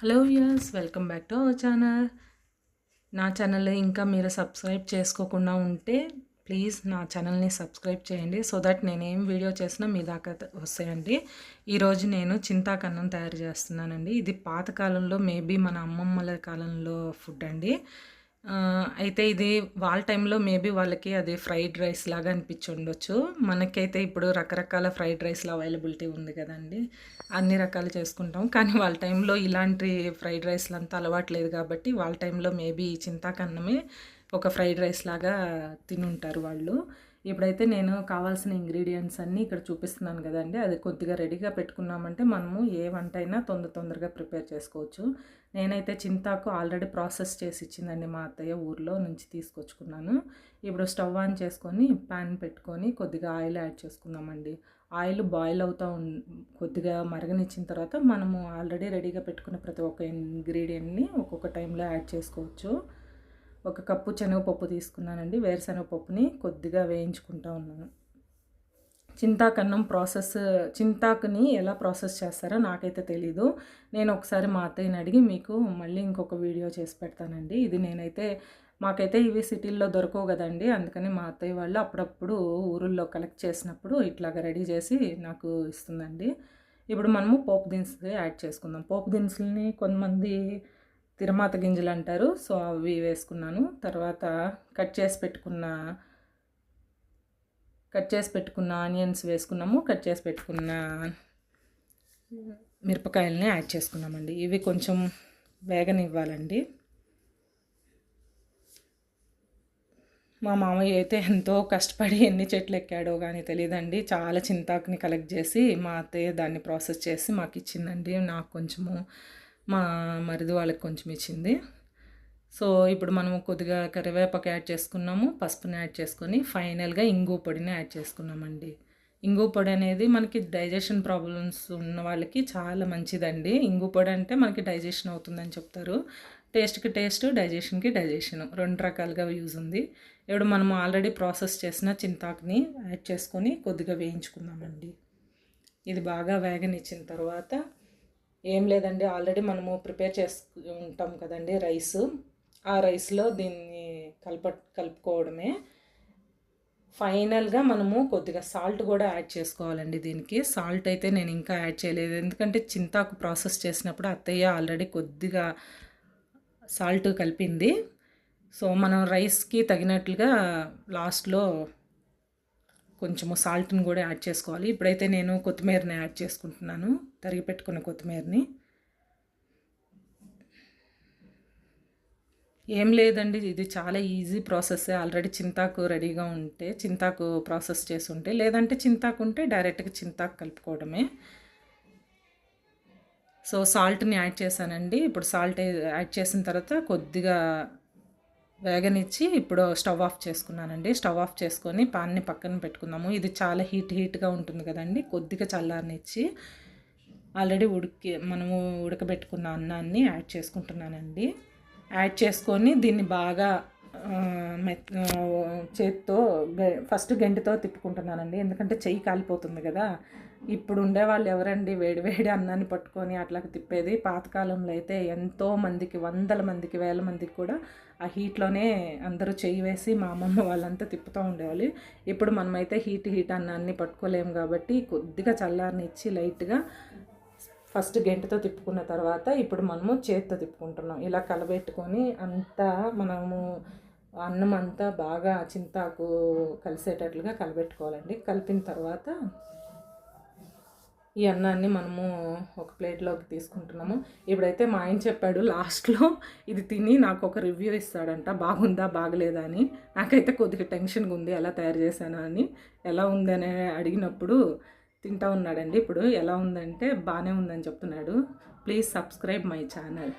Hello viewers welcome back to our channel. నా channel ఇంకా మీరు సబ్స్క్రైబ్ చేసుకోకుండా ఉంటే ప్లీజ్ నా ఛానల్ని సబ్స్క్రైబ్ చేయండి. సో దట్ నేను వీడియో చేసినా మీ దాకా వస్తాయండి. ఈరోజు నేను చింతాకన్నం తయారు చేస్తున్నానండి. ఇది పాతకాలంలో మేబీ మన అమ్మమ్మల కాలంలో ఫుడ్ అండి. అయితే ఇది వాళ్ళ టైంలో మేబీ వాళ్ళకి అది ఫ్రైడ్ రైస్ లాగా అనిపించి ఉండొచ్చు. మనకైతే ఇప్పుడు రకరకాల ఫ్రైడ్ రైస్లు అవైలబిలిటీ ఉంది కదండి. అన్ని రకాలు చేసుకుంటాం. కానీ వాళ్ళ టైంలో ఇలాంటి ఫ్రైడ్ రైస్లు అంతా అలవాట్లేదు కాబట్టి వాళ్ళ టైంలో మేబీ చింతాకన్నమే ఒక ఫ్రైడ్ రైస్ లాగా తినుంటారు వాళ్ళు. ఇప్పుడైతే నేను కావాల్సిన ఇంగ్రీడియంట్స్ అన్నీ ఇక్కడ చూపిస్తున్నాను కదండి. అది కొద్దిగా రెడీగా పెట్టుకున్నామంటే మనము ఏ వంట అయినా తొందర తొందరగా ప్రిపేర్ చేసుకోవచ్చు. నేనైతే చింతాకు ఆల్రెడీ ప్రాసెస్ చేసి ఇచ్చిందండి మా అత్తయ్య ఊర్లో నుంచి తీసుకొచ్చుకున్నాను. ఇప్పుడు స్టవ్ ఆన్ చేసుకొని ప్యాన్ పెట్టుకొని కొద్దిగా ఆయిల్ యాడ్ చేసుకుందామండి. ఆయిల్ బాయిల్ అవుతూ ఉన్ కొద్దిగా మరగనిచ్చిన తర్వాత మనము ఆల్రెడీ రెడీగా పెట్టుకున్న ప్రతి ఒక్క ఇంగ్రీడియంట్ని ఒక్కొక్క టైంలో యాడ్ చేసుకోవచ్చు. ఒక కప్పు శనగపప్పు తీసుకున్నానండి. వేరుశనగపప్పుని కొద్దిగా వేయించుకుంటా ఉన్నాను. చింతాకన్నం ప్రాసెస్ చింతాకుని ఎలా ప్రాసెస్ చేస్తారో నాకైతే తెలీదు. నేను ఒకసారి మా అత్తయ్యని అడిగి మీకు మళ్ళీ ఇంకొక వీడియో చేసి పెడతానండి. ఇది నేనైతే మాకైతే ఇవి సిటీల్లో దొరకవు కదండి. అందుకని మా అత్తయ్య వాళ్ళు అప్పుడప్పుడు ఊరుల్లో కలెక్ట్ చేసినప్పుడు ఇట్లాగా రెడీ చేసి నాకు ఇస్తుందండి. ఇప్పుడు మనము పోపు దినుసులు యాడ్ చేసుకుందాం. పోపు దినుసులని కొంతమంది తిరమాత గింజలు అంటారు సో అవి వేసుకున్నాను. తర్వాత కట్ చేసి పెట్టుకున్న కట్ చేసి పెట్టుకున్న ఆనియన్స్ వేసుకున్నాము. కట్ చేసి పెట్టుకున్న మిరపకాయలని యాడ్ చేసుకున్నామండి. ఇవి కొంచెం వేగనివ్వాలండి. మా మామయ్య అయితే ఎంతో కష్టపడి ఎన్ని చెట్లు ఎక్కాడో కానీ తెలియదండి చాలా చింతాకుని కలెక్ట్ చేసి మా అత్తయ్య దాన్ని ప్రాసెస్ చేసి మాకు ఇచ్చిందండి నాకు కొంచెము మా మరిది వాళ్ళకి కొంచెం ఇచ్చింది. సో ఇప్పుడు మనము కొద్దిగా కరివేపాకు యాడ్ చేసుకున్నాము పసుపుని యాడ్ చేసుకొని ఫైనల్గా ఇంగు పొడిని యాడ్ చేసుకున్నామండి. ఇంగు పొడి అనేది మనకి డైజెషన్ ప్రాబ్లమ్స్ ఉన్న వాళ్ళకి చాలా మంచిదండి. ఇంగు పొడి అంటే మనకి డైజెషన్ అవుతుందని చెప్తారు. టేస్ట్కి టేస్ట్ డైజెషన్కి డైజెషన్ రెండు రకాలుగా యూజ్ ఉంది. ఇప్పుడు మనం ఆల్రెడీ ప్రాసెస్ చేసిన చింతాకుని యాడ్ చేసుకొని కొద్దిగా వేయించుకుందామండి. ఇది బాగా వేగనిచ్చిన తర్వాత ఏం లేదండి. ఆల్రెడీ మనము ప్రిపేర్ చేసుకుంటాం కదండి రైస్. ఆ రైస్లో దీన్ని కలప కలుపుకోవడమే. ఫైనల్గా మనము కొద్దిగా సాల్ట్ కూడా యాడ్ చేసుకోవాలండి దీనికి. సాల్ట్ అయితే నేను ఇంకా యాడ్ చేయలేదు. ఎందుకంటే చింతాకు ప్రాసెస్ చేసినప్పుడు అత్తయ్య ఆల్రెడీ కొద్దిగా సాల్ట్ కలిపింది. సో మనం రైస్కి తగినట్లుగా లాస్ట్లో కొంచెము సాల్ట్ని కూడా యాడ్ చేసుకోవాలి. ఇప్పుడైతే నేను కొత్తిమీరని యాడ్ చేసుకుంటున్నాను. తరిగి పెట్టుకున్న కొత్తిమీరని. ఏం లేదండి ఇది చాలా ఈజీ ప్రాసెస్ ఆల్రెడీ చింతాకు రెడీగా ఉంటే చింతాకు ప్రాసెస్ చేసి ఉంటే లేదంటే చింతాకు ఉంటే డైరెక్ట్గా చింతాకు కలుపుకోవడమే. సో సాల్ట్ని యాడ్ చేశానండి. ఇప్పుడు సాల్ట్ యాడ్ చేసిన తర్వాత కొద్దిగా వేగనిచ్చి ఇప్పుడు స్టవ్ ఆఫ్ చేసుకున్నానండి. స్టవ్ ఆఫ్ చేసుకొని పాన్ని పక్కన పెట్టుకుందాము. ఇది చాలా హీట్ హీట్గా ఉంటుంది కదండి. కొద్దిగా చల్లారనిచ్చి ఆల్రెడీ ఉడికి మనము ఉడకబెట్టుకున్న అన్నాన్ని యాడ్ చేసుకుంటున్నానండి. యాడ్ చేసుకొని దీన్ని బాగా మెత్ చేత్తో ఫస్ట్ గంటితో తిప్పుకుంటున్నానండి. ఎందుకంటే చెయ్యి కాలిపోతుంది కదా. ఇప్పుడు ఉండేవాళ్ళు ఎవరండి? వేడి వేడి అన్నాన్ని పట్టుకొని అట్లా తిప్పేది. పాతకాలంలో అయితే ఎంతో మందికి వందల మందికి వేల మందికి కూడా ఆ హీట్లోనే అందరూ చెయ్యి వేసి మా అమ్మమ్మ వాళ్ళంతా తిప్పుతూ ఉండేవాళ్ళు. ఇప్పుడు మనమైతే హీట్ హీట్ అన్నాన్ని పట్టుకోలేము కాబట్టి కొద్దిగా చల్లారనిచ్చి లైట్గా ఫస్ట్ గెంటతో తిప్పుకున్న తర్వాత ఇప్పుడు మనము చేతితో తిప్పుకుంటున్నాం. ఇలా కలబెట్టుకొని అంతా మనము అన్నం అంతా బాగా చింతాకు కలిసేటట్లుగా కలబెట్టుకోవాలండి. కలిపిన తర్వాత ఈ అన్నాన్ని మనము ఒక ప్లేట్లోకి తీసుకుంటున్నాము. ఇప్పుడైతే మా ఆయన చెప్పాడు లాస్ట్లో ఇది తిని నాకు ఒక రివ్యూ ఇస్తాడంట బాగుందా బాగలేదా అని. నాకైతే కొద్దిగా టెన్షన్గా ఉంది ఎలా తయారు చేశానా అని. ఎలా ఉందని అడిగినప్పుడు తింటా ఉన్నాడండి. ఇప్పుడు ఎలా ఉందంటే బాగానే ఉందని చెప్తున్నాడు. Please subscribe my channel.